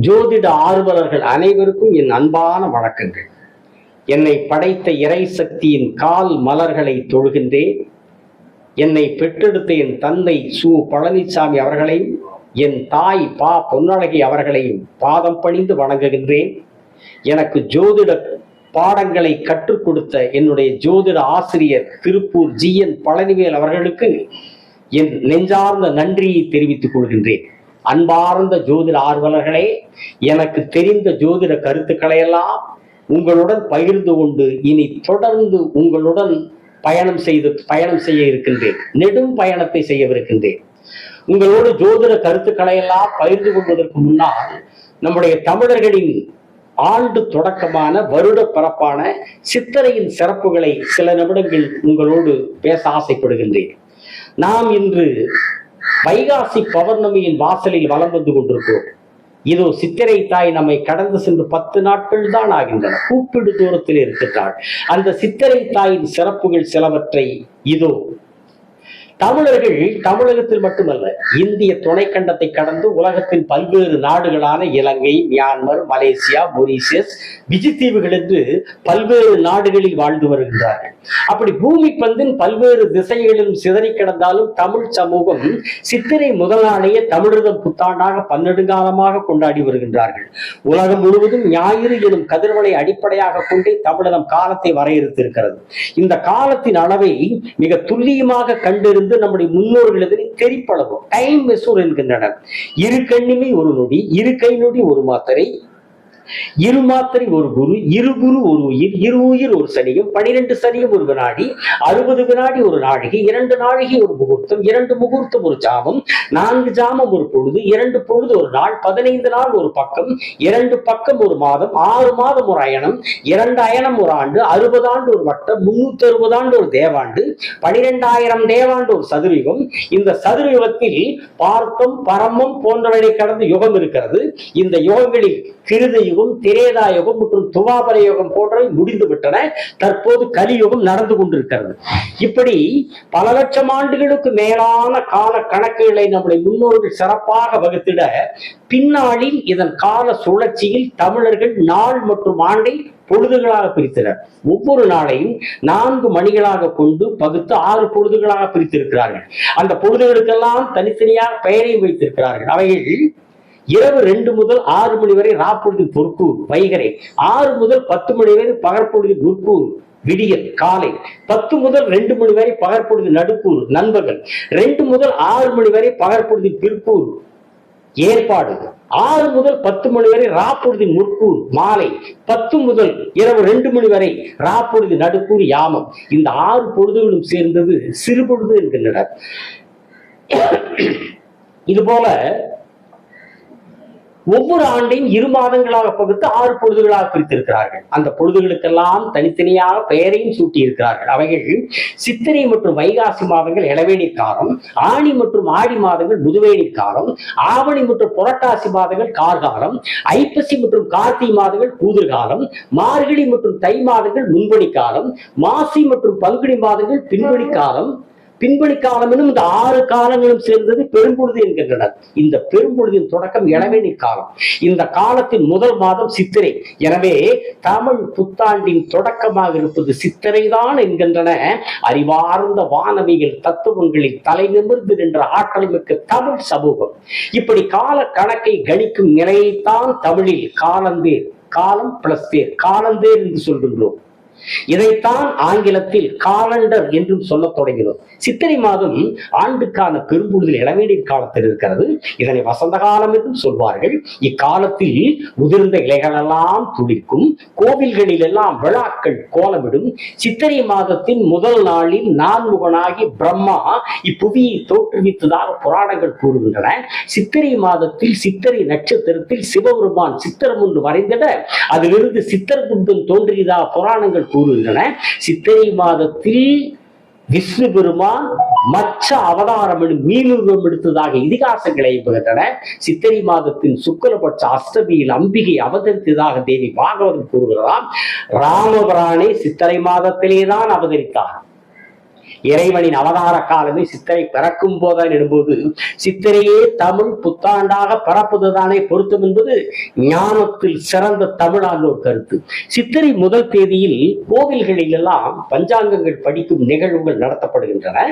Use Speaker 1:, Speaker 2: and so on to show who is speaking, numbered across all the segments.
Speaker 1: ஜோதிட ஆர்வலர்கள் அனைவருக்கும் என் அன்பான வணக்கங்கள். என்னை படைத்த இறை சக்தியின் கால் மலர்களை தொழுகின்றேன். என்னை பெற்றெடுத்த என் தந்தை சு. பழனிசாமி அவர்களையும் என் தாய் பா. பொன்னழகி அவர்களையும் பாதம் பணிந்து வணங்குகின்றேன். எனக்கு ஜோதிட பாடங்களை கற்றுக் கொடுத்த என்னுடைய ஜோதிட ஆசிரியர் திருப்பூர் ஜி. என். பழனிவேல் அவர்களுக்கு என் நெஞ்சார்ந்த நன்றியை தெரிவித்துக் கொள்கின்றேன். அன்பார்ந்த ஜோதிட ஆர்வலர்களே எனக்கு தெரிந்த ஜோதிட கருத்துக்களை எல்லாம் உங்களுடன் பகிர்ந்து கொண்டு இனி தொடர்ந்து உங்களுடன் பயணம் செய்து பயணம் செய்ய இருக்கின்றேன். நெடும் பயணத்தை செய்யவிருக்கின்றேன். உங்களோடு ஜோதிட கருத்துக்களை எல்லாம் பகிர்ந்து கொள்வதற்கு முன்னால் நம்முடைய தமிழர்களின் ஆண்டு தொடக்கமான வருட பரப்பான சித்திரையின் சிறப்புகளை சில நிமிடங்கள் உங்களோடு பேச ஆசைப்படுகின்றேன். நாம் இன்று வைகாசி பௌர்ணமியின் வாசலில் வலம் வந்து கொண்டிருக்கிறோம். இதோ சித்திரை தாய் நம்மை கடந்து சென்று பத்து நாட்கள் தான் ஆகின்றன. கூப்பிடு தூரத்தில் இருக்கின்றாள். அந்த சித்திரை தாயின் சிறப்புகள் சிலவற்றை இதோ தமிழர்கள் தமிழகத்தில் மட்டுமல்ல இந்திய துணைக்கண்டத்தை கடந்து உலகத்தின் பல்வேறு நாடுகளான இலங்கை மியான்மர் மலேசியா மொரீசியஸ் விஜித்தீவுகள் என்று பல்வேறு நாடுகளில் வாழ்ந்து வருகின்றார்கள். அப்படி பூமி பந்தின் பல்வேறு திசைகளிலும் சிதறி கிடந்தாலும் தமிழ் சமூகம் சித்திரை முதல் நாளையே தமிழர்தம் புத்தாண்டாக பன்னெடுங்காலமாக கொண்டாடி வருகின்றார்கள். உலகம் முழுவதும் ஞாயிறு எனும் கதிர்வனை அடிப்படையாக கொண்டே தமிழகம் காலத்தை வரையறுத்திருக்கிறது. இந்த காலத்தின் அளவை மிக துல்லியமாக கண்டறிந்து நம்முடைய முன்னோர்கள் இதனை தெரிப்பளவும் டைம் மெசூர் என்கின்றனர். இரு கண்ணிமை ஒரு நொடி இரு கை நொடி ஒரு மாத்திரை. இரு மாத்திரை ஒரு குரு இரு குரு ஒரு உயிர் இரு உயிர் ஒரு சனியும் பனிரெண்டு சனியும் ஒரு வினாடி அறுபது வினாடி ஒரு நாழிகை இரண்டு நாழிகை ஒரு முகூர்த்தம் இரண்டு முகூர்த்தம் ஒரு ஜாமம் நான்கு ஜாமம் ஒரு பொழுது இரண்டு பொழுது ஒரு நாள் பதினைந்து நாள் ஒரு பக்கம் இரண்டு பக்கம் ஒரு மாதம் ஆறு மாதம் ஒரு அயனம் இரண்டு அயனம் ஒரு ஆண்டு அறுபது ஆண்டு ஒரு வட்டம் முன்னூத்தி அறுபது ஆண்டு ஒரு தேவாண்டு பனிரெண்டாயிரம் தேவாண்டு ஒரு சதுரயுகம். இந்த சதுரயுகத்தில் பார்த்தம் பரமம் போன்றவனை கடந்து யுகம் இருக்கிறது. இந்த யுகங்களில் கிருத யுகம் திரேதா யுகம் மற்றும் துவாபர யுகம் போன்றவை முடிந்து விட்டன. தற்போது கலியுகம் நடந்து கொண்டிருக்கிறது. இப்படி பல லட்சம் ஆண்டுகளுக்கு மேலான கால கணக்குகளை நம்முடைய முன்னோர்கள் சிறப்பாக வகுத்திட பின்னாளில் இதன் கால சுழற்சியில் தமிழர்கள் நாள் மற்றும் ஆண்டை பொழுதுகளாக பிரித்தனர். ஒவ்வொரு நாளையும் நான்கு மணிகளாக கொண்டு பகுத்து ஆறு பொழுதுகளாக பிரித்திருக்கிறார்கள். அந்த பொழுதுகளுக்கெல்லாம் தனித்தனியாக பெயரையும் வைத்திருக்கிறார்கள். அவைகள் இரவு ரெண்டு முதல் ஆறு மணி வரை ராப்பொழுதில் பொறுப்பூர் வைகரை. ஆறு முதல் பத்து மணி வரை பகற்பொழுதில் முற்பூர் விடியல் காலை. பத்து முதல் ரெண்டு மணி வரை பகற்பொழுது நடுப்பூர் நண்பர்கள் ரெண்டு முதல் ஆறு மணி வரை பகற்பொழுதின் பிற்பூர் ஏற்பாடு. ஆறு முதல் பத்து மணி வரை ராப்பொழுதின் முற்கூர் மாலை. பத்து முதல் இரவு ரெண்டு மணி வரை ராப்பொழுது நடுக்கூர் யாமம். இந்த ஆறு பொழுதுகளும் சேர்ந்தது சிறுபொழுது என்கின்றனர். இது போல ஒவ்வொரு ஆண்டையும் இரு மாதங்களாக பகுத்து ஆறு பொழுதுகளாக பிரித்திருக்கிறார்கள். அந்த பொழுதுகளுக்கெல்லாம் தனித்தனியாக பெயரையும் சூட்டி இருக்கிறார்கள் அவைகள் சித்திரை மற்றும் வைகாசி மாதங்கள் இளவேணி காலம் ஆணி மற்றும் ஆடி மாதங்கள் முதுவேணி காலம் ஆவணி மற்றும் புரட்டாசி மாதங்கள் கார்காலம் ஐப்பசி மற்றும் கார்த்தி மாதங்கள் கூதிர் காலம் மார்கழி மற்றும் தை மாதங்கள் முன்பணி காலம் மாசி மற்றும் பங்குனி மாதங்கள் பின்பணி காலம் பின்பணி காலமெனும் இந்த ஆறு காலங்களும் சேர்ந்தது பெரும்பொழுது என்கின்றனர். இந்த பெரும்பொழுதின் தொடக்கம் இளவேணி காலம். இந்த காலத்தின் முதல் மாதம் சித்திரை. எனவே தமிழ் புத்தாண்டின் தொடக்கமாக இருப்பது சித்திரைதான் என்கின்றன. அறிவார்ந்த வானவியல் தத்துவங்களில் தலை நிமிர்ந்து நின்ற ஆற்றல் மிக்க தமிழ் சமூகம். இப்படி கால கணக்கை கணிக்கும் நிலையைத்தான் தமிழில் காலந்தேர் காலம் பிளஸ் தேர் காலந்தேர் என்று சொல்கின்றோம். இதைத்தான் ஆங்கிலத்தில் காலண்டர் என்றும் சொல்ல தொடங்கினோம். சித்திரை மாதம் ஆண்டுக்கான பெரும்பொழுதில் இளவேடி காலத்தில் இருக்கிறது. இதனை வசந்த காலம் என்றும் சொல்வார்கள். இக்காலத்தில் முதிர்ந்த இலைகளெல்லாம் துளிக்கும் கோவில்களில் எல்லாம் விழாக்கள் கோலமிடும். சித்திரை மாதத்தின் முதல் நாளில் நான்முகனாகி பிரம்மா இப்புவியை தோற்றுவித்ததாக புராணங்கள் கூறுகின்றன. சித்திரை மாதத்தில் சித்திரை நட்சத்திரத்தில் சிவபெருமான் சித்திரம் ஒன்று வரைந்திட அதிலிருந்து சித்திரகுப்தன் தோன்றியதாக புராணங்கள் கூறுகின்றன. சித்திரை மாதத்தில் விஷ்ணு பெருமான் மற்ற அவதாரம் மீனுருவம் எடுத்ததாக இதிகாசங்களை எழுப்புகின்றன சித்திரை மாதத்தின் சுக்கலபட்ச அஷ்டமியில் அம்பிகை அவதரித்ததாக தேவி பாகவதம் கூறுகிறார். ராமபிரானே சித்திரை மாதத்திலேதான் அவதரித்தார். இறைவனின் அவதார காலமே சித்திரை பிறக்கும் போதான் என்பது சித்திரையே தமிழ் புத்தாண்டாக பரப்புவதுதானே பொருத்தம் என்பது ஞானத்தில் சிறந்த தமிழாண்டோர் கருத்து. சித்திரை முதல் தேதியில் கோவில்களில் எல்லாம் பஞ்சாங்கங்கள் படிக்கும் நிகழ்வுகள் நடத்தப்படுகின்றன.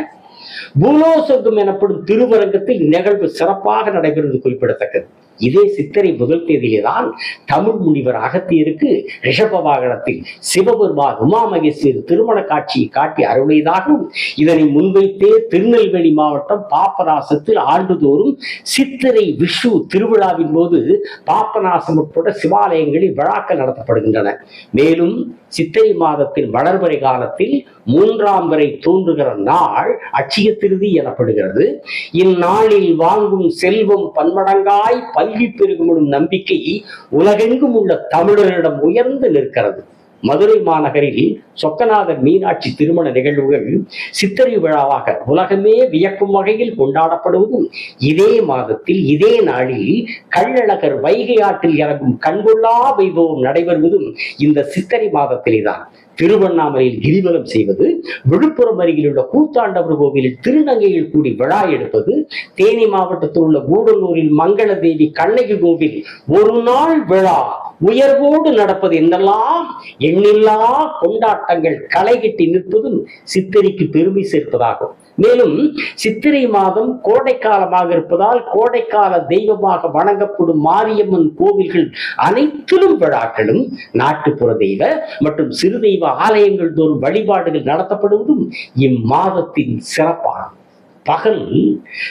Speaker 1: பூலோசங்கம் எனப்படும் திருவரங்கத்தில் நிகழ்வு சிறப்பாக நடைபெறுவது குறிப்பிடத்தக்கது. இதே சித்திரை முதல் தேதியில்தான் தமிழ் முனிவர் அகத்தியருக்கு ரிஷப வாகனத்தில் சிவபெருமான் உமாமகேஸ்வரி திருமண காட்சியை காட்டி அருளியதாகவும் இதனை முன்வைத்தே திருநெல்வேலி மாவட்டம் பாப்பநாசத்தில் ஆண்டுதோறும் சித்திரை விஷு திருவிழாவின் போது பாப்பநாசம் உட்பட சிவாலயங்களில் விழாக்கள் நடத்தப்படுகின்றன. மேலும் சித்திரை மாதத்தில் வளர்வரை காலத்தில் மூன்றாம் வரை தோன்றுகிற நாள் அட்சிய திருதி எனப்படுகிறது. இந்நாளில் வாங்கும் செல்வம் பன்மடங்காய் கல்வி பெருகும் நம்பிக்கை உலகெங்கும் உள்ள தமிழரிடம் உயர்ந்து நிற்கிறது. மதுரை மாநகரில் சொக்கநாதர் மீனாட்சி திருமண நிகழ்வுகள் சித்திரை விழாவாக உலகமே வியக்கும் வகையில் கொண்டாடப்படுவதும் இதே மாதத்தில் இதே நாளில் கள்ளழகர் வைகை ஆற்றில் இறங்கும் கண்கொள்ளா வைபவம் நடைபெறுவதும் இந்த சித்திரை மாதத்திலேதான். திருவண்ணாமலையில் கிரிவலம் செய்வது விழுப்புரம் அருகில் உள்ள கூத்தாண்டவர் கோவிலில் திருநங்கையில் கூடி விழா எடுப்பது தேனி மாவட்டத்தில் உள்ள கூடலூரில் மங்கள தேவி கண்ணகி கோவில் ஒரு நாள் விழா உயர்வோடு நடப்பது என்னெல்லாம் எண்ணில்லா கொண்டாட்டங்கள் களைகட்டி நிற்பதும் சித்திரைக்கு பெருமை சேர்ப்பதாகும். மேலும் சித்திரை மாதம் கோடைக்காலமாக இருப்பதால் கோடைக்கால தெய்வமாக வணங்கப்படும் மாரியம்மன் கோவில்கள் அனைத்திலும் விழாக்களும் நாட்டுப்புற தெய்வ மற்றும் சிறு தெய்வ ஆலயங்கள் தோறும் வழிபாடுகள் நடத்தப்படுவதும் இம்மாதத்தின் சிறப்பாகும். பகல்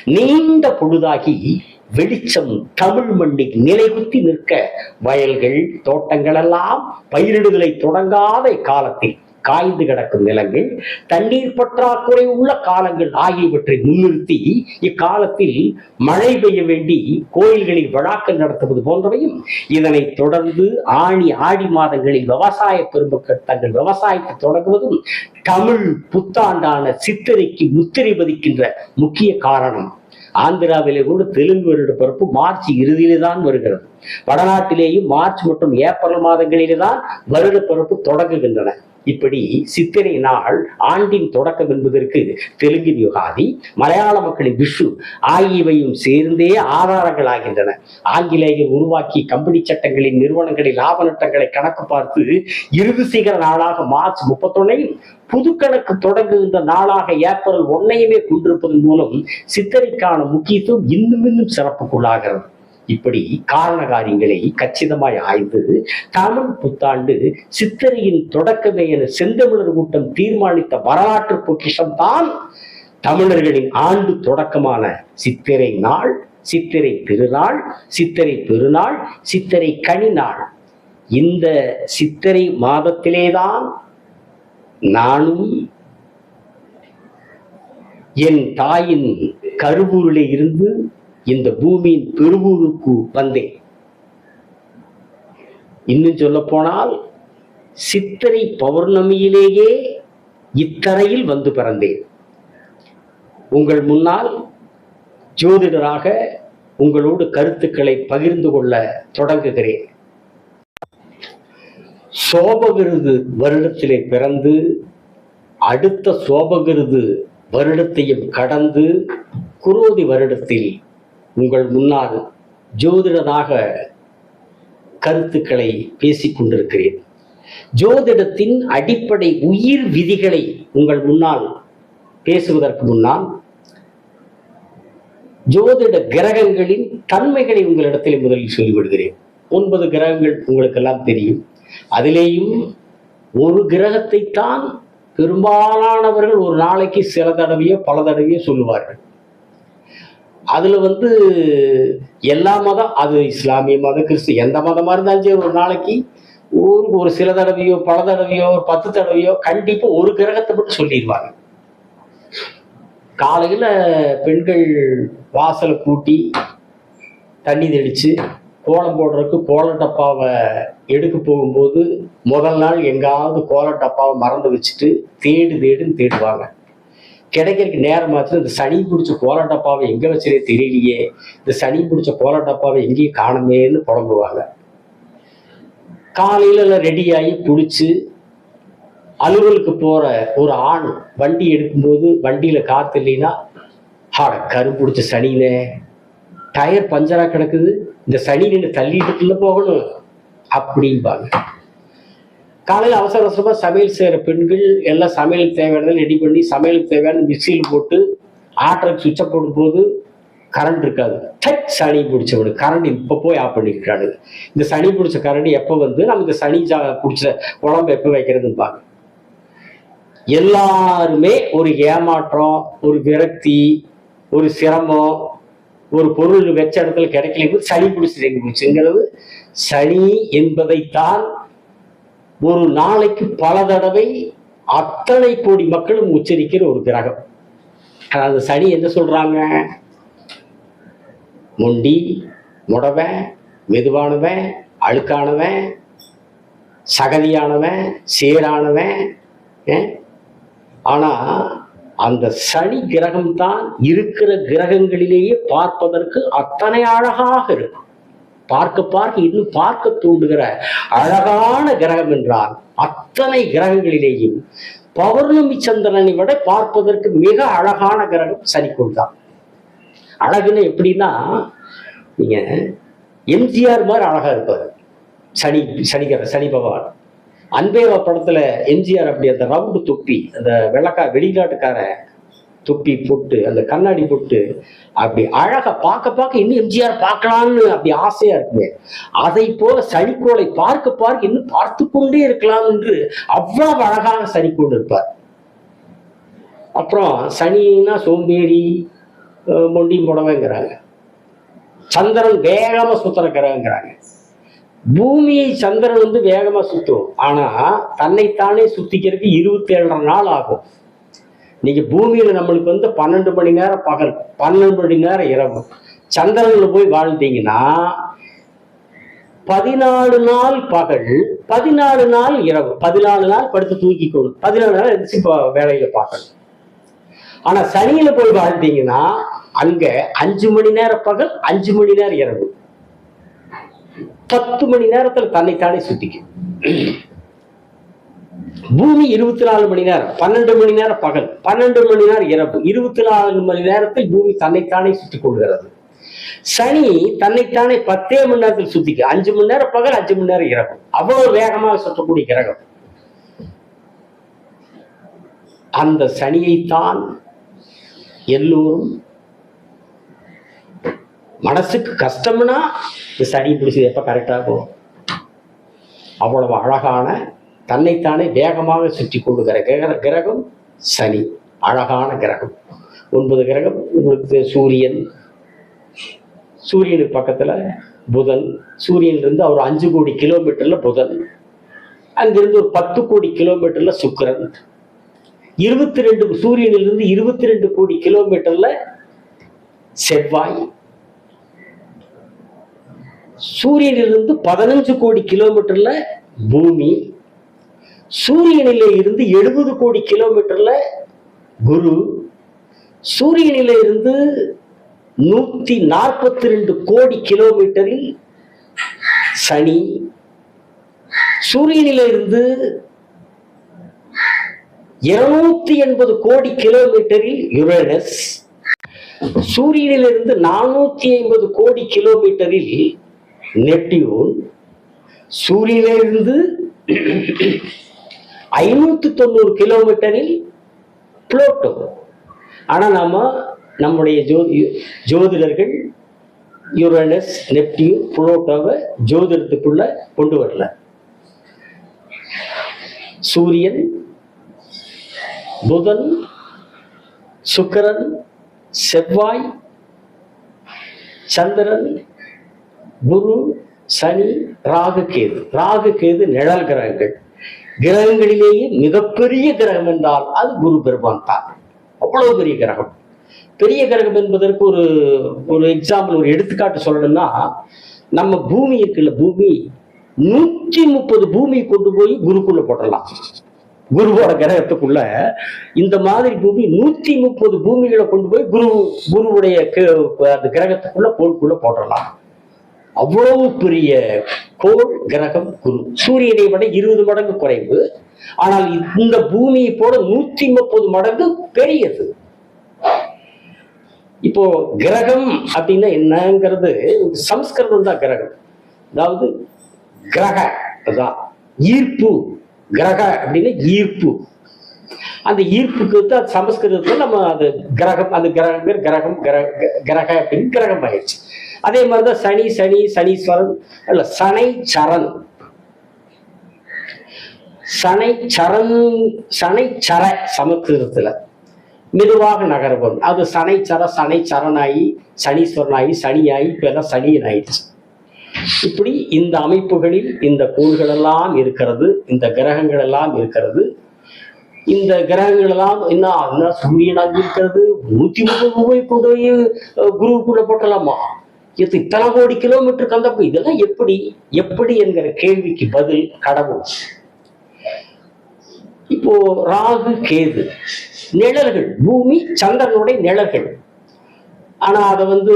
Speaker 1: நீண்ட பொழுதாகி வெளிச்சம் தமிழ் மண்ணில் நிலைகுத்தி நிற்க வயல்கள் தோட்டங்கள் எல்லாம் பயிரிடுதலை தொடங்காத காலத்தில் காய்ந்து கிடக்கும் நிலங்கள் தண்ணீர் பற்றாக்குறை உள்ள காலங்கள் ஆகியவற்றை முன்னிறுத்தி இக்காலத்தில் மழை பெய்ய வேண்டி கோயில்களில் விழாக்கள் நடத்துவது போன்றவையும் இதனைத் தொடர்ந்து ஆணி ஆடி மாதங்களில் விவசாய பெருமக்கள் தங்கள் விவசாயத்தை தொடங்குவதும் தமிழ் புத்தாண்டான சித்திரைக்கு முத்திரை பதிக்கின்ற முக்கிய காரணம். ஆந்திராவிலே கூட தெலுங்கு வருட பிறப்பு மார்ச் இறுதியிலே தான் வருகிறது. வடநாட்டிலேயும் மார்ச் மற்றும் ஏப்ரல் மாதங்களிலே தான் வருட பிறப்பு தொடங்குகின்றன. இப்படி சித்திரை நாள் ஆண்டின் தொடக்கம் என்பதற்கு தெலுங்கின் யுகாதி மலையாள மக்களின் விஷு ஆகியவையும் சேர்ந்தே ஆதாரங்கள் ஆகின்றன. ஆங்கிலேயர் உருவாக்கி கம்பெனி சட்டங்களின் நிறுவனங்களின் லாப நட்டங்களை கணக்கு பார்த்து இறுதி சிகர நாளாக மார்ச் முப்பத்தொன்னையும் புதுக்கணக்கு தொடங்குகின்ற நாளாக ஏப்ரல் ஒன்னையுமே கொண்டிருப்பதன் மூலம் சித்திரைக்கான முக்கியத்துவம் இன்னும் இன்னும் சிறப்புக்குள்ளாகிறது. இப்படி காரண காரியங்களை கச்சிதமாய் ஆய்ந்து தமிழ் புத்தாண்டு சித்திரையின் தொடக்கமே என செந்தமிழர் கூட்டம் தீர்மானித்த வரலாற்று பொக்கிஷம் தான் தமிழர்களின் ஆண்டு தொடக்கமான சித்திரை நாள் சித்திரை திருநாள் சித்திரை பெருநாள் சித்திரை கனி நாள். இந்த சித்திரை மாதத்திலேதான் நானும் என் தாயின் கருவூரிலே இருந்து இந்த பூமியின் பெருவூருக்கு வந்தேன். இன்னும் சொல்ல போனால் சித்திரை பௌர்ணமியிலேயே இத்தரையில் வந்து பிறந்தேன். உங்கள் முன்னால் ஜோதிடராக உங்களோடு கருத்துக்களை பகிர்ந்து கொள்ள தொடங்குகிறேன். சோபகிருது வருடத்திலே பிறந்து அடுத்த சோபகிருது வருடத்தையும் கடந்து குரோதி வருடத்தில் உங்கள் முன்னால் ஜோதிடனாக கருத்துக்களை பேசிக் கொண்டிருக்கிறேன். ஜோதிடத்தின் அடிப்படை உயிர் விதிகளை உங்கள் முன்னால் பேசுவதற்கு முன்னால் ஜோதிட கிரகங்களின் தன்மைகளை உங்களிடத்தில் முதலில் சொல்லிவிடுகிறேன் ஒன்பது கிரகங்கள் உங்களுக்கெல்லாம் தெரியும். அதிலேயும் ஒரு கிரகத்தை தான் பெரும்பாலானவர்கள் ஒரு நாளைக்கு சில தடவையோ பல தடவையோ சொல்லுவார்கள். அதில் வந்து எல்லா மதம் அது இஸ்லாமிய மதம் கிறிஸ்து எந்த மதமாக இருந்தாலும் சரி ஒரு நாளைக்கு ஒரு ஒரு சில தடவையோ பல தடவையோ ஒரு பத்து தடவையோ கண்டிப்பாக ஒரு கிரகத்தை மட்டும் சொல்லிடுவாங்க. காலையில் பெண்கள் வாசலை கூட்டி தண்ணி தெளித்து கோலம் போடுறதுக்கு கோல டப்பாவை எடுக்க போகும்போது முதல் நாள் எங்காவது கோல டப்பாவை மறந்து வச்சுட்டு தேடு தேடுன்னு தேடுவாங்க. கிடைக்கிறதுக்கு நேரமாச்சு இந்த சனி பிடிச்ச கோல டப்பாவை எங்கே வச்சதே தெரியலையே. இந்த சனி பிடிச்ச கோல டப்பாவை எங்கேயும் காணுமேன்னு புலம்புவாங்க. காலையில எல்லாம் ரெடியாகி குளிச்சு அலுவலுக்கு போகிற ஒரு ஆண் வண்டி எடுக்கும்போது வண்டியில் காற்று இல்லைன்னா ஹாட கரு பிடிச்ச சனினே. டயர் பஞ்சராக கிடக்குது. இந்த சனி நின்று தள்ளிட்டுக்குள்ள போகணும். அப்படிம்பாங்க. காலையில் அவசர அவசரமாக சமையல் செய்கிற பெண்கள் எல்லாம் சமையலுக்கு தேவையானதை ரெடி பண்ணி சமையலுக்கு தேவையான மிக்சியில் போட்டு ஆட்டருக்கு சுவிட்சை போடும்போது கரண்ட் இருக்காது. டச் சனி பிடிச்சவனு கரண்ட் இப்போ போய் ஆஃப் பண்ணிக்கிறானு. இந்த சனி பிடிச்ச கரண்ட் எப்போ வந்து நமக்கு சனி ஜா பிடிச்ச உடம்பு எப்போ வைக்கிறதுன்னு எல்லாருமே ஒரு ஏமாற்றம் ஒரு விரக்தி ஒரு சிரமம் ஒரு பொருள் வச்ச இடத்துல கிடைக்கல சனி பிடிச்சி எங்க பிடிச்சுங்கிறது சனி என்பதைத்தான் ஒரு நாளைக்கு பல தடவை அத்தனை கோடி மக்களும் உச்சரிக்கிற ஒரு கிரகம். அதாவது சனி என்ன சொல்றாங்க? முண்டி முடவன் மெதுவானவன் அழுக்கானவன் சகதியானவன் சேரானவன் ஆனால் ஆனா அந்த சனி கிரகம் தான் இருக்கிற கிரகங்களிலேயே பார்ப்பதற்கு அத்தனை அழகாக இருக்கும். பார்க்க பார்க்க இன்னும் பார்க்க தூண்டுகிற அழகான கிரகம் என்றால் அத்தனை கிரகங்களிலேயும் பௌர்ணமி சந்திரனை விட பார்ப்பதற்கு மிக அழகான கிரகம் சனிக்கோள் தான். அழகுன்னு எப்படின்னா நீங்க எம்ஜிஆர் மாதிரி அழகா இருப்பார். சனி சனிக்கிற சனி பகவான். அன்பேவா படத்துல எம்ஜிஆர் அப்படி அந்த ரவுண்டு தொப்பி அந்த வெள்ளக்கா வெளிநாட்டுக்கார தொப்பி போட்டு அந்த கண்ணாடி போட்டு அப்படி அழகா பார்க்க பார்க்க இன்னும் எம்ஜிஆர் பார்க்கலாம்னு அப்படி ஆசையா இருக்குமே. அதை போல சனிக்கோளை பார்க்க பார்க்க இன்னும் பார்த்து கொண்டே இருக்கலாம் என்று அவ்வளவு அழகாக சனிக்கோள் இருப்பார். அப்புறம் சனின்னா சோம்பேறி மொண்டி புடவைங்கிறாங்க. சந்திரன் வேகமா சுத்துற பூமியை சந்திரன் வந்து வேகமா சுத்தும். ஆனா தன்னைத்தானே சுத்திக்கிறதுக்கு இருபத்தி ஏழரை நாள் ஆகும். நீங்க பூமியில நம்மளுக்கு வந்து பன்னெண்டு மணி நேரம் பகல் பன்னெண்டு மணி நேரம் இரவு. சந்திரன்ல போய் வாழ்ந்தீங்கன்னா பதினாலு நாள் பகல் பதினாலு நாள் இரவு. பதினாலு நாள் படுத்து தூக்கிக்கணும் பதினாலு நாள் எந்திரிச்சு இப்போ வேலையில பார்க்கணும். ஆனா சனியில போய் வாழ்ந்தீங்கன்னா அங்க அஞ்சு மணி நேரம் பகல் அஞ்சு மணி நேரம் இரவு. பத்து மணி நேரத்துல தன்னைத்தானே சுத்திக்கும். பூமி இருபத்தி நாலு மணி நேரம் பன்னெண்டு மணி நேரம் பகல் பன்னெண்டு மணி நேரம் இரவு. இருபத்தி நாலு மணி நேரத்தில் பூமி தன்னைத்தானே சுற்றி கொள்கிறது. சனி தன்னைத்தானே பத்தே மணி நேரத்தில் சுத்திக்கு அஞ்சு மணி நேரம் பகல் அஞ்சு மணி நேரம் இரவு. அவ்வளவு வேகமாக சுற்றக்கூடிய கிரகம். அந்த சனியைத்தான் எல்லோரும் மனசுக்கு கஷ்டம்னா இந்த சனி பிடிச்சது எப்ப கரெக்டாகும் அவ்வளவு அழகான தன்னைத்தானே வேகமாக சுற்றி கொள்ளுகிற கிரகம் சனி. அழகான கிரகம். ஒன்பது கிரகம் உங்களுக்கு சூரியன். சூரியனுக்கு பக்கத்தில் புதன். சூரியன்லேருந்து ஒரு அஞ்சு கோடி கிலோமீட்டரில் புதன். அங்கிருந்து ஒரு பத்து கோடி கிலோமீட்டரில் சுக்கரன். இருபத்தி ரெண்டு சூரியனிலிருந்து இருபத்தி ரெண்டு கோடி கிலோமீட்டரில் செவ்வாய். சூரியனிலிருந்து பதினஞ்சு கோடி கிலோமீட்டரில் பூமி. சூரியனிலே இருந்து எழுபது கோடி கிலோமீட்டர்ல குரு சூரியனிலே இருந்து நூத்தி நாற்பத்தி ரெண்டு கோடி கிலோமீட்டரில் சனி சூரியனில இருந்து இருநூத்தி எண்பது கோடி கிலோமீட்டரில் யுரேனஸ் சூரியனிலிருந்து நானூத்தி ஐம்பது கோடி கிலோமீட்டரில் நெப்டியூன் சூரியனிலிருந்து ஐநூத்தி தொண்ணூறு கிலோமீட்டரில் புளோட்டோ ஆனா நாம நம்முடைய ஜோதி ஜோதிடர்கள் யூரனஸ் நெப்டியூன் புளோட்டோவை ஜோதிடத்துக்குள்ள கொண்டு வரல. சூரியன் புதன் சுக்கரன் செவ்வாய் சந்திரன் குரு சனி ராகு கேது. ராகு கேது நிழல் கிரகங்கள். கிரகங்களிலேயே மிகப்பெரிய கிரகம் என்றால் அது குரு பெருமான் தான். அவ்வளவு பெரிய கிரகம். பெரிய கிரகம் என்பதற்கு ஒரு ஒரு எக்ஸாம்பிள் ஒரு எடுத்துக்காட்டு சொல்லணும்னா நம்ம பூமி இருக்குல்ல பூமி. நூற்றி முப்பது பூமி கொண்டு போய் குருக்குள்ள போடலாம் குருவோட கிரகத்துக்குள்ள. இந்த மாதிரி பூமி நூற்றி முப்பது பூமிகளை கொண்டு போய் குரு குருவுடைய அந்த கிரகத்துக்குள்ள கோளுக்குள்ள போடலாம் அவ்வளவு பெரிய கோள் கிரகம் குரு. சூரியனை விட இருபது மடங்கு குறைவு. ஆனால் இந்த பூமியை போல நூத்தி முப்பது மடங்கு பெரியது. இப்போ கிரகம் அப்படின்னா என்னங்கிறது சம்ஸ்கிருதம் தான் கிரகம். அதாவது கிரக அதான் ஈர்ப்பு. கிரக அப்படின்னா ஈர்ப்பு. அந்த ஈர்ப்புக்கு தான் சமஸ்கிருதத்தில் நம்ம அது கிரகம் அது கிரகம் கிரகம் கிரக கிரக அப்படின்னு கிரகம் ஆயிடுச்சு அதே மாதிரி தான் சனி சனி சனீஸ்வரன் இல்லை சனை சரண். சனை சரண் சனை சர சமஸ்கிருதத்தில் மெதுவாக நகரப்படும் அது சனை சர சனை சரணாயி சனீஸ்வரனாயி சனியாயி இப்ப சனியன் ஆயிடுச்சு இப்படி இந்த அமைப்புகளில் இந்த கோள்கள் எல்லாம் இருக்கிறது இந்த கிரகங்கள் எல்லாம் இருக்கிறது இந்த கிரகங்கள் எல்லாம் என்ன என்ன சூரியனாக இருக்கிறது நூத்தி முப்பது ரூபாய் கொண்டு போய் குருவுக்குள்ள போட்டலாமா? இது இத்தனை கோடி கிலோமீட்டர் கந்தப்பு. இதெல்லாம் எப்படி? எப்படி என்கிற கேள்விக்கு பதில் கடவுள். இப்போ ராகு கேது நிழல்கள். பூமி சந்திரனுடைய நிழல்கள். ஆனா அதை வந்து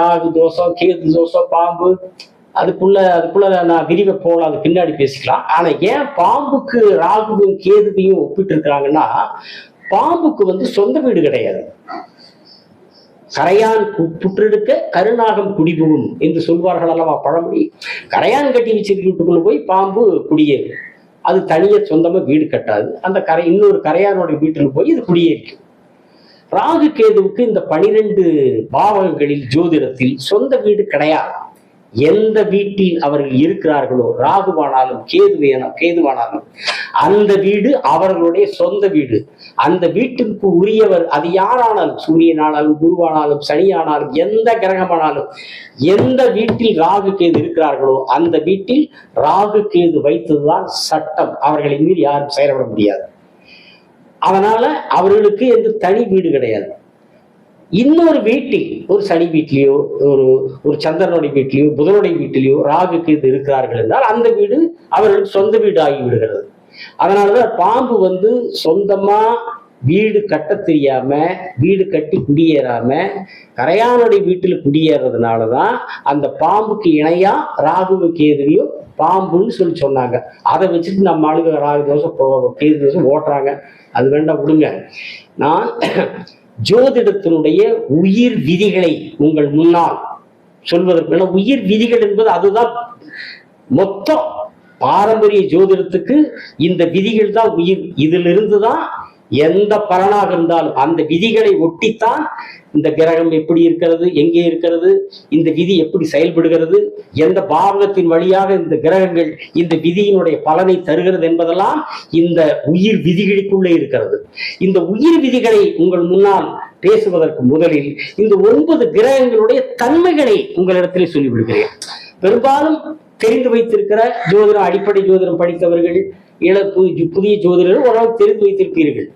Speaker 1: ராகு தோஷம் கேது தோஷம் பாம்பு அதுக்குள்ள அதுக்குள்ள நான் விரிவை போகலாம் அது பின்னாடி பேசிக்கலாம். ஆனா ஏன் பாம்புக்கு ராகுவையும் கேதுவையும் ஒப்பிட்டு இருக்கிறாங்கன்னா பாம்புக்கு வந்து சொந்த வீடு கிடையாது. கரையான் கு- புற்றெடுக்க கருநாகம் குடிபுகும் என்று சொல்வார்கள் அல்லவா பழமொழி? கரையான் கட்டி வச்சிருக்க வீட்டுக்குள்ள போய் பாம்பு குடியேறும். அது தனியாக சொந்தமா வீடு கட்டாது. அந்த கரை இன்னொரு கரையானோட வீட்டுக்கு போய் இது குடியேறிக்கும். ராகு கேதுவுக்கு இந்த பனிரெண்டு பாவகங்களில் ஜோதிடத்தில் சொந்த வீடு கிடையாது? எந்த வீட்டில் அவர்கள் இருக்கிறார்களோ ராகுவானாலும் கேதுவேன கேதுவானாலும் அந்த வீடு அவர்களுடைய சொந்த வீடு. அந்த வீட்டுக்கு உரியவர் அது யாரானாலும் சூரியனானாலும் குருவானாலும் சனியானாலும் எந்த கிரகமானாலும் எந்த வீட்டில் ராகு கேது இருக்கிறார்களோ அந்த வீட்டில் ராகு கேது வைத்ததுதான் சட்டம். அவர்களை மீறி யாரும் செயல்பட முடியாது. அதனால அவர்களுக்கு எந்த தனி வீடு கிடையாது. இன்னொரு வீட்டில் ஒரு சனி வீட்லேயோ ஒரு ஒரு சந்திரனுடைய வீட்லேயோ புதனுடைய வீட்டிலேயோ ராகு கேது இருக்கிறார்கள் என்றால் அந்த வீடு அவர்களுக்கு சொந்த வீடு ஆகி விடுகிறது. அதனாலதான் பாம்பு வந்து சொந்தமா வீடு கட்ட தெரியாம வீடு கட்டி குடியேறாம கரையானுடைய வீட்டில் குடியேறதுனாலதான் அந்த பாம்புக்கு இணையா ராகுவு கேதுலையும் பாம்புன்னு சொல்லி சொன்னாங்க. அதை வச்சுட்டு நம்ம ஆளுங்க ராகு தோசை போ- கேது தோசம் ஓட்டுறாங்க. அது வேண்டாம் விடுங்க. நான் ஜோதிடத்தினுடைய உயிர் விதிகளை உங்கள் முன்னால் சொல்வதற்கு உயிர் விதிகள் என்பது அதுதான். மொத்தம் பாரம்பரிய ஜோதிடத்துக்கு இந்த விதிகள் தான் உயிர். இதிலிருந்து தான் எந்த பலனாக இருந்தாலும் அந்த விதிகளை ஒட்டித்தான் இந்த கிரகம் எப்படி இருக்கிறது எங்கே இருக்கிறது இந்த விதி எப்படி செயல்படுகிறது எந்த பாவகத்தின் வழியாக இந்த கிரகங்கள் இந்த விதியினுடைய பலனை தருகிறது என்பதெல்லாம் இந்த உயிர் விதிகளுக்குள்ளே இருக்கிறது. இந்த உயிர் விதிகளை உங்கள் முன்னால் பேசுவதற்கு முதலில் இந்த ஒன்பது கிரகங்களுடைய தன்மைகளை உங்களிடத்திலே சொல்லிவிடுகிறேன். பெரும்பாலும் தெரிந்து வைத்திருக்கிற ஜோதிடம் அடிப்படை ஜோதிடம் படித்தவர்கள் இள புதிய ஜோதிடர்கள் ஓரளவு தெரிந்து வைத்திருப்பீர்கள்.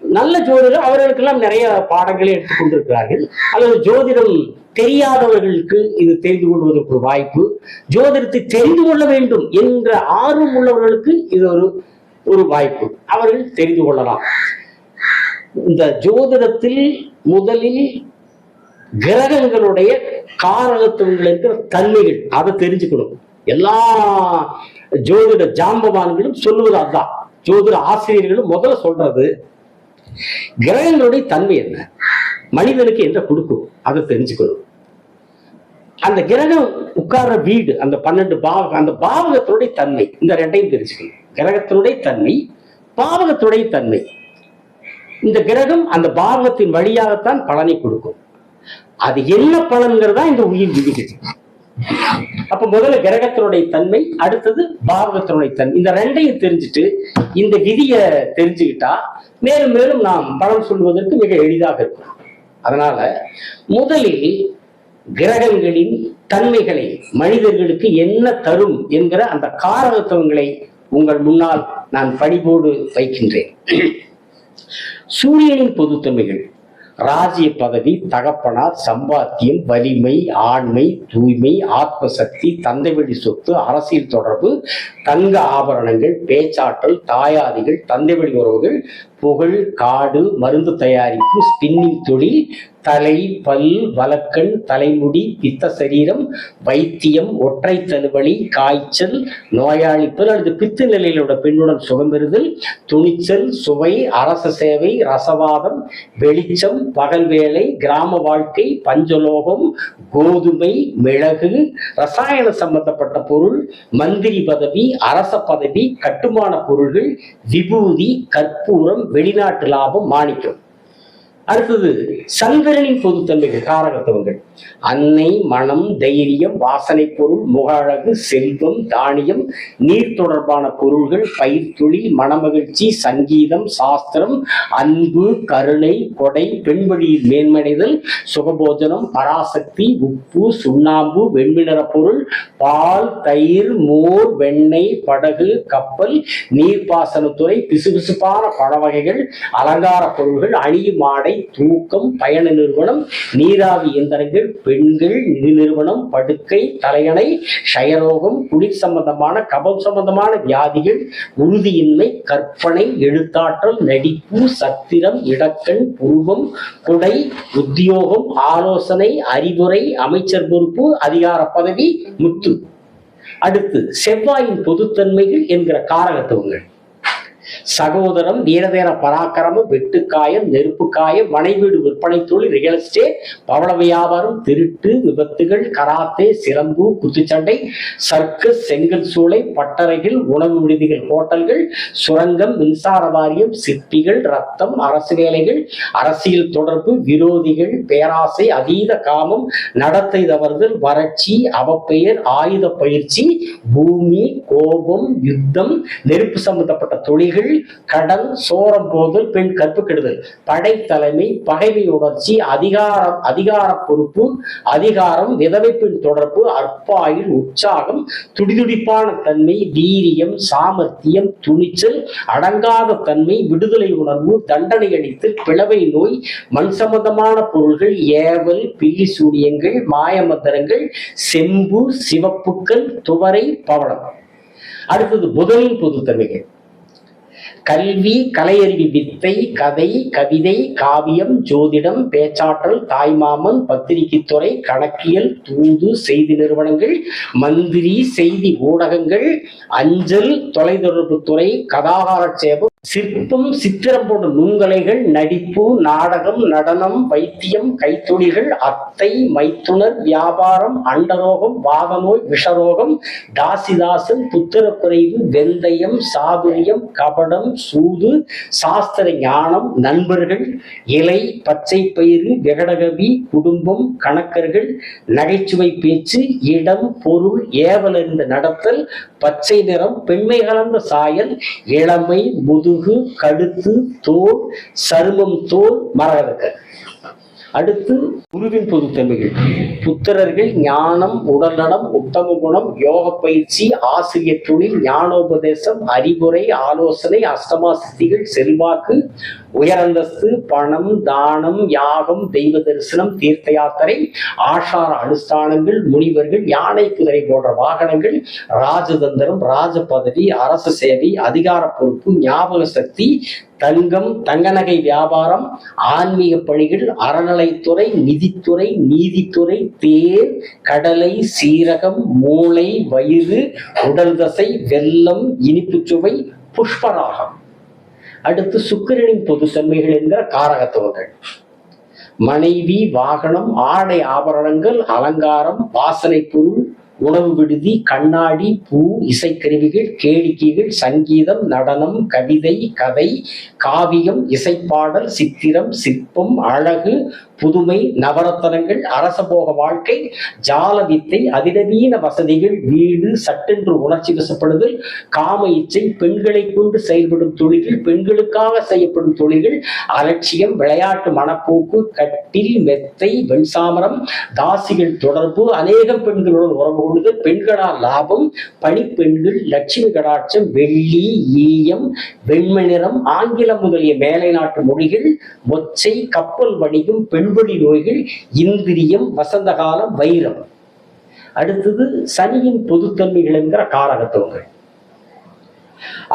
Speaker 1: நல்ல ஜோதிடர் அவர்களுக்கெல்லாம் நிறைய பாடங்களை எடுத்துக் கொண்டிருக்கிறார்கள். அல்லது ஜோதிடம் தெரியாதவர்களுக்கு இது தெரிந்து கொள்வதற்கு ஒரு வாய்ப்பு. ஜோதிடத்தை தெரிந்து கொள்ள வேண்டும் என்ற ஆர்வம் உள்ளவர்களுக்கு இது ஒரு ஒரு வாய்ப்பு. அவர்கள் தெரிந்து கொள்ளலாம். இந்த ஜோதிடத்தில் முதலில் கிரகங்களுடைய காரகத்துவங்கள் இருக்கிற தன்மைகள் அதை தெரிஞ்சுக்கணும். எல்லா ஜோதிட ஜாம்பவான்களும் சொல்லுவது அதுதான். ஜோதிட ஆசிரியர்களும் முதல்ல சொல்றது கிரகங்களுடைய தன்மை என்ன? மனிதனுக்கு என்ன கொடுக்கும்? அதை தெரிஞ்சுக்கணும். அந்த கிரகம் உட்கார்ற வீடு அந்த பன்னெண்டு பாவகம் அந்த பாவகத்தினுடைய தன்மை இந்த ரெண்டையும் தெரிஞ்சுக்கணும். கிரகத்தினுடைய தன்மை பாவகத்துடைய தன்மை. இந்த கிரகம் அந்த பாவகத்தின் வழியாகத்தான் பலனை கொடுக்கும். அது என்ன பலன்கிறதா இந்த உயிர் விதிகள் அப்ப முதல்ல கிரகத்தினுடைய தன்மை அடுத்தது பாவகத்தினுடைய தன்மை இந்த ரெண்டையும் தெரிஞ்சுட்டு இந்த விதியை தெரிஞ்சுக்கிட்டா மேலும் மேலும் நாம் பலம் சொல்வதற்கு மிக எளிதாக இருக்கும். அதனால முதலில் கிரகங்களின் தன்மைகளை மனிதர்களுக்கு என்ன தரும் என்கிற அந்த காரகத்துவங்களை உங்கள் முன்னால் நான் பணிபோடு வைக்கின்றேன். சூரியனின் பொதுத்தன்மைகள். ராஜ்ய பதவி தகப்பனார் சம்பாத்தியம் வலிமை ஆண்மை தூய்மை ஆத்மசக்தி தந்தைவெளி சொத்து அரசியல் தொடர்பு தங்க ஆபரணங்கள் பேச்சாற்றல் தாயாதிகள் தந்தைவெளி உறவுகள் புகழ் காடு மருந்து தயாரிப்பு ஸ்பின்னிங் தொழில் தலை பல் வலக்கண் தலைமுடி பித்த சரீரம் வைத்தியம் ஒற்றை தழுவலி காய்ச்சல் நோயாளிப்பல் அல்லது பித்து நிலையில் உள்ள பெண்ணுடன் சுகம் பெறுதல் துணிச்சல் சுவை அரச சேவை ரசவாதம் வெளிச்சம் பகல் வேலை கிராம வாழ்க்கை பஞ்சலோகம் கோதுமை மிளகு ரசாயன சம்பந்தப்பட்ட பொருள் மந்திரி பதவி அரச பதவி கட்டுமான பொருள்கள் விபூதி கற்பூரம் வெளிநாட்டு லாபம் மாணிக்கம். அடுத்தது சந்திரனின் பொதுத்தன்மைகள் காரகத்துவங்கள். அன்னை மனம் தைரியம் வாசனை பொருள் முக அழகு செல்வம் தானியம் நீர் தொடர்பான பொருள்கள் பயிர்த்துளி மனமகிழ்ச்சி சங்கீதம் சாஸ்திரம் அன்பு கருணை கொடை பெண்வழியில் மேன்மடைதல் சுகபோஜனம் பராசக்தி உப்பு சுண்ணாம்பு வெண்மிணற பொருள் பால் தயிர் மோர் வெண்ணெய் படகு கப்பல் நீர்ப்பாசனத்துறை பிசுபிசுப்பான பழ வகைகள் அலங்கார பொருள்கள் அணியும் ஆடை தூக்கம் பயண நிறுவனம் நீராவி இயந்திரங்கள் பெண்கள் நிதி நிறுவனம் படுக்கை தலையணை ஷயரோகம் குளிர் சம்பந்தமான கபம் சம்பந்தமான வியாதிகள் உறுதியின்மை கற்பனை எழுத்தாற்றல் நடிப்பு சத்திரம் இடக்கண் புருவம் குடை உத்தியோகம் ஆலோசனை அறிவுரை அமைச்சர் பொறுப்பு அதிகார பதவி முத்து. அடுத்து செவ்வாயின் பொதுத்தன்மைகள் என்கிற காரகத்துவங்கள். சகோதரம் வீரதேர பராக்கிரமம் வெட்டுக்காயம் நெருப்புக்காயம் மனைவீடு விற்பனை தொழில் ரியல் எஸ்டேட் பவள வியாபாரம் திருட்டு விபத்துகள் கராத்தே சிலம்பு குத்துச்சண்டை சர்க்கஸ் செங்கல் சூளை பட்டறைகள் உணவு விடுதிகள் ஹோட்டல்கள் சுரங்கம் மின்சார வாரியம் சிற்பிகள் ரத்தம் அரசு வேலைகள் அரசியல் தொடர்பு விரோதிகள் பேராசை அதீத காமம் நடத்தை தவறுதல் வறட்சி அவப்பெயர் ஆயுத பயிற்சி பூமி கோபம் யுத்தம் நெருப்பு சம்பந்தப்பட்ட தொழில்கள் கடன் சோரம் போதல் பெண் கற்பு கெடுதல் படைத்தலைமை பகைமை உணர்ச்சி அதிகாரம் அதிகார பொறுப்பு அதிகாரம் விதவைப்பின் தொடர்பு அற்பாயில் உற்சாகம் துடிதுடிப்பான தன்மை வீரியம் சாமர்த்தியம் துணிச்சல் அடங்காத தன்மை விடுதலை உணர்வு தண்டனை அளித்தல் பிளவை நோய் மண் சம்பந்தமான பொருள்கள் ஏவல் பில்லி சூரியங்கள் மாயமந்திரங்கள் செம்பு சிவப்புக்கள் துவரை பவளம். அடுத்தது புதனின் பொதுத்தன்மைகள். கல்வி கலையறிவி வித்தை கதை கவிதை காவியம் ஜோதிடம் பேச்சாற்றல் தாய்மாமன் பத்திரிகைத்துறை கணக்கியல் தூது செய்தி நிறுவனங்கள் மந்திரி செய்தி ஊடகங்கள் அஞ்சல் தொலைத்தொடர்பு துறை கதாகார சேவம் சிற்பம் சித்திரம் போன்ற நுண்கலைகள் நடிப்பு நாடகம் நடனம் வைத்தியம் கைத்தொழில்கள் அத்தை மைத்துனர் வியாபாரம் அண்டரோகம் வாதநோய் விஷரோகம் தாசிதாசன் புத்திரக்குறைவு வெந்தயம் சாதுரியம் கபடம் சூது சாஸ்திர ஞானம் நண்பர்கள் இலை பச்சை பயிறு விகடகவி குடும்பம் கணக்கர்கள் நகைச்சுவை பேச்சு இடம் பொருள் ஏவலறிந்த நடத்தல் பச்சை நிறம் பெண்மை கலந்த சாயல் இளமை முது முதுகு கழுத்து தோல் சருமம் தோல் மரகதக்கல். அடுத்து குருவின் பொதுத்தன்மைகள் புத்திரர்கள் ஞானம் உடல்நலம் உத்தம குணம் யோக பயிற்சி ஆசிரியர் தொழில் ஞானோபதேசம் அறிவுரை ஆலோசனை அஷ்டமா சித்திகள் செல்வாக்கு உயரந்தஸ்து பணம் தானம் யாகம் தெய்வ தரிசனம் தீர்த்த யாத்திரை ஆஷார அனுஷ்டானங்கள் முனிவர்கள் யானை குதிரை போன்ற வாகனங்கள் ராஜதந்திரம் ராஜ பதவி அரசு சேவை அதிகார பொறுப்பு ஞாபக சக்தி தங்கம் தங்க நகை வியாபாரம் ஆன்மீக பணிகள் அறநிலைத்துறை நிதித்துறை நீதித்துறை தேர் கடலை சீரகம் மூளை வயிறு உடல் தசை வெள்ளம் இனிப்புச் சுவை புஷ்பராகம். அடுத்து சுக்கிரனின் பொதுத்தன்மைகள் என்கிற காரகத்துவங்கள். மனைவி வாகனம் ஆடை ஆபரணங்கள் அலங்காரம் வாசனை பொருள் உணவு விடுதி கண்ணாடி பூ இசைக்கருவிகள் கேளிக்கைகள் சங்கீதம் நடனம் கவிதை கதை காவியம் இசைப்பாடல் சித்திரம் சிற்பம் அழகு புதுமை நவரத்தனங்கள் அரசபோக வாழ்க்கை ஜால வித்தை அதிநவீன வசதிகள் வீடு சட்டென்று உணர்ச்சி வசப்படுதல் காம இச்சை பெண்களை கொண்டு செயல்படும் தொழில்கள் பெண்களுக்காக செய்யப்படும் தொழில்கள் அலட்சியம் விளையாட்டு மனப்போக்கு கட்டில் மெத்தை வெண்சாமரம் தாசிகள் தொடர்பு அநேகம் பெண்களுடன் உறவு கொள்ளுதல் பெண்களால் லாபம் பணிப்பெண்கள் லட்சுமி கடாட்சம் வெள்ளி ஈயம் வெண்மை நிறம் ஆங்கிலம் முதலிய மேலை நாட்டு மொழிகள் மொச்சை கப்பல் வணிகம் பெண் பெண்வழி நோய்கள் இந்திரியம் வசந்த காலம் வைரம். அடுத்தது சனியின் பொதுத்தன்மைகள் என்கிற காரகத்துவங்கள்.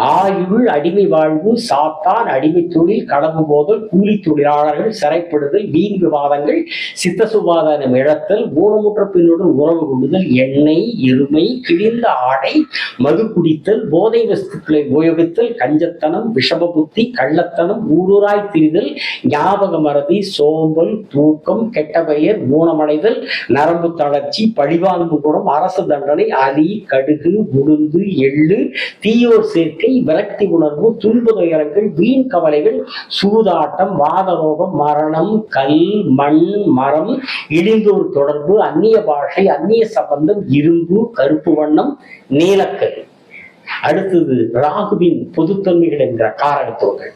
Speaker 1: ஆயுள் அடிமை வாழ்வு சாத்தான் அடிமை தொழில் கடவு போதல் கூலி தொழிலாளர்கள் சிறைப்படுதல் வீண் விவாதங்கள் சித்த சுகாதாரம் இழத்தல் ஊனமுற்ற பெண்ணுடன் உறவு கொள்ளுதல் எண்ணெய் எருமை கிழிந்த ஆடை மது குடித்தல் போதை வஸ்துக்களை உபயோகித்தல் கஞ்சத்தனம் விஷப புத்தி கள்ளத்தனம் ஊரூராய் திரிதல் ஞாபக மறதி சோம்பல் தூக்கம் கெட்ட பெயர் ஊனமடைதல் நரம்பு தளர்ச்சி பழிவாங்கு குணம் அரசு தண்டனை அலி கடுகு உளுந்து எள்ளு தீயோர் சேர்க்கை விரக்தி உணர்வு துன்ப துயரங்கள் வீண் கவலைகள் சூதாட்டம் வாதரோகம் மரணம் கல் மண் மரம் இழிந்தோர் தொடர்பு அந்நிய பாஷை அந்நிய சம்பந்தம் இரும்பு கருப்பு வண்ணம் நீலக்கல். அடுத்தது ராகுவின் பொதுத்தன்மைகள் என்கிற காரகத்துவங்கள்.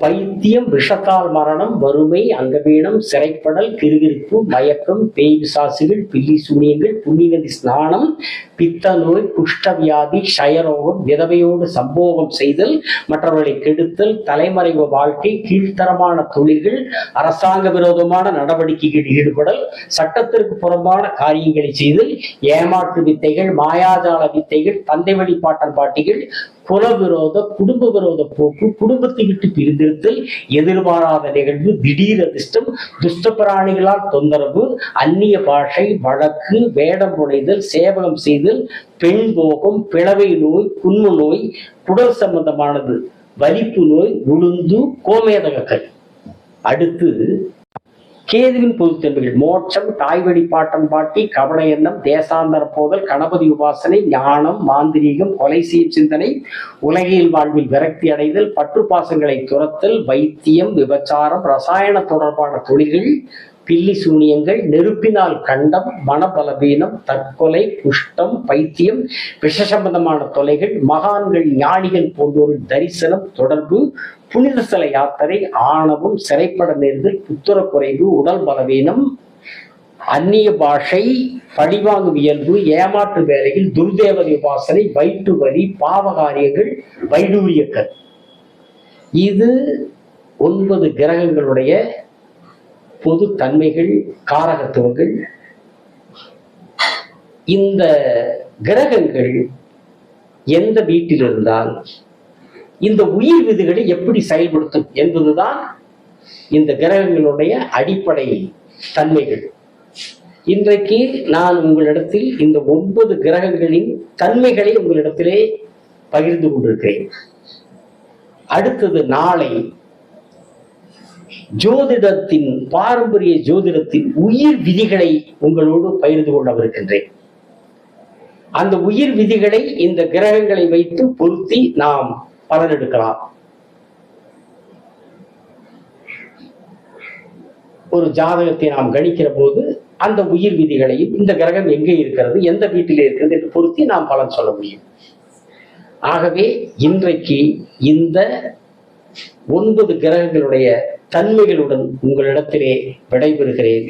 Speaker 1: பைத்தியம் விஷத்தால் மரணம் வறுமை அங்கவீனம் சிறைப்படல் கிருகிருப்பு மயக்கம் பேய் விசாசுகள் பில்லி சூனியங்கள் புண்ணிநதி ஸ்நானம் பித்த நோய் குஷ்டவியாதி க்ஷயரோகம் விதவையோடு சம்போகம் செய்தல் மற்றவர்களை கெடுத்தல் தலைமறைவு வாழ்க்கை கீழ்த்தரமான தொழில்கள் அரசாங்க விரோதமான நடவடிக்கைகளில் ஈடுபடல் சட்டத்திற்கு புறம்பான காரியங்களை செய்தல் ஏமாற்று வித்தைகள் மாயாஜால வித்தைகள் தந்தை வழிபாட்டன் பாட்டிகள் குல விரோத குடும்ப விரோத போக்கு குடும்பத்தை விட்டு பிரிந்திருத்தல் எதிர்பாராத நிகழ்வு திடீர் அதிர்ஷ்டம் துஷ்ட பிராணிகளால் தொந்தரவு அந்நிய பாஷை வழக்கு வேடம் புனைதல் சேவகம் செய்தல் பெண் போகம் பிளவை நோய் குன்ம நோய் குடல் சம்பந்தமானது வலிப்பு நோய் உளுந்து கோமேதகக்கல் அடுத்து கேதுவின் பொதுத்தன்மைகள் மோட்சம் தாய் வழிபாட்டம் பாட்டி கவன எண்ணம் தேசாந்தர போதல் கணபதி உபாசனை ஞானம் மாந்திரீகம் கொலை செய்யும் சிந்தனை உலகியல் வாழ்வில் விரக்தி அடைதல் பற்று பாசங்களை துரத்தல் வைத்தியம் விபச்சாரம் ரசாயன தொடர்பான தொழில்கள் பில்லி சூனியங்கள் நெருப்பினால் கண்டம் மனபலவீனம் தற்கொலை குஷ்டம் பைத்தியம் விஷ சம்பந்தமான தொலைகள் மகான்கள் ஞானிகள் போன்றோரின் தரிசனம் தொடர்பு புனித யாத்திரை ஆணவம் சிறைப்பட நேர்தல் புத்திர குறைவு உடல் பலவீனம் அந்நிய பாஷை பழிவாங்கும் இயல்பு ஏமாற்று வேலையில் துர்தேவதை உபாசனை வயிற்று வலி பாவகாரியங்கள் வைடூரியக்கள் இது ஒன்பது கிரகங்களுடைய பொது தன்மைகள் காரகத்துவங்கள். இந்த கிரகங்கள் எந்த வீட்டில் இருந்தால் இந்த உயிர் விதிகளை எப்படி செயல்படுத்தும் என்பதுதான் இந்த கிரகங்களுடைய அடிப்படை தன்மைகள். இன்றைக்கு நான் உங்களிடத்தில் இந்த ஒன்பது கிரகங்களின் தன்மைகளை உங்களிடத்திலே பகிர்ந்து கொண்டிருக்கிறேன். அடுத்தது நாளை ஜோதிடத்தின் பாரம்பரிய ஜோதிடத்தின் உயிர் விதிகளை உங்களோடு பகிர்ந்து கொள்ளவிருக்கின்றேன் அந்த உயிர் விதிகளை இந்த கிரகங்களை வைத்து பொருத்தி நாம் பலனெடுக்கலாம். ஒரு ஜாதகத்தை நாம் கணிக்கிற போது அந்த உயிர் விதிகளையும் இந்த கிரகம் எங்கே இருக்கிறது எந்த வீட்டில் இருக்கிறது என்று பொருத்தி நாம் பலன் சொல்ல முடியும். ஆகவே இன்றைக்கு இந்த ஒன்பது கிரகங்களுடைய தன்மைகளுடன் உங்களிடத்திலே விடைபெறுகிறேன்.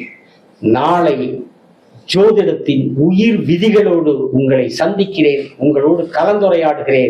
Speaker 1: நாளை ஜோதிடத்தின் உயிர் விதிகளோடு உங்களை சந்திக்கிறேன். உங்களோடு கலந்துரையாடுகிறேன்.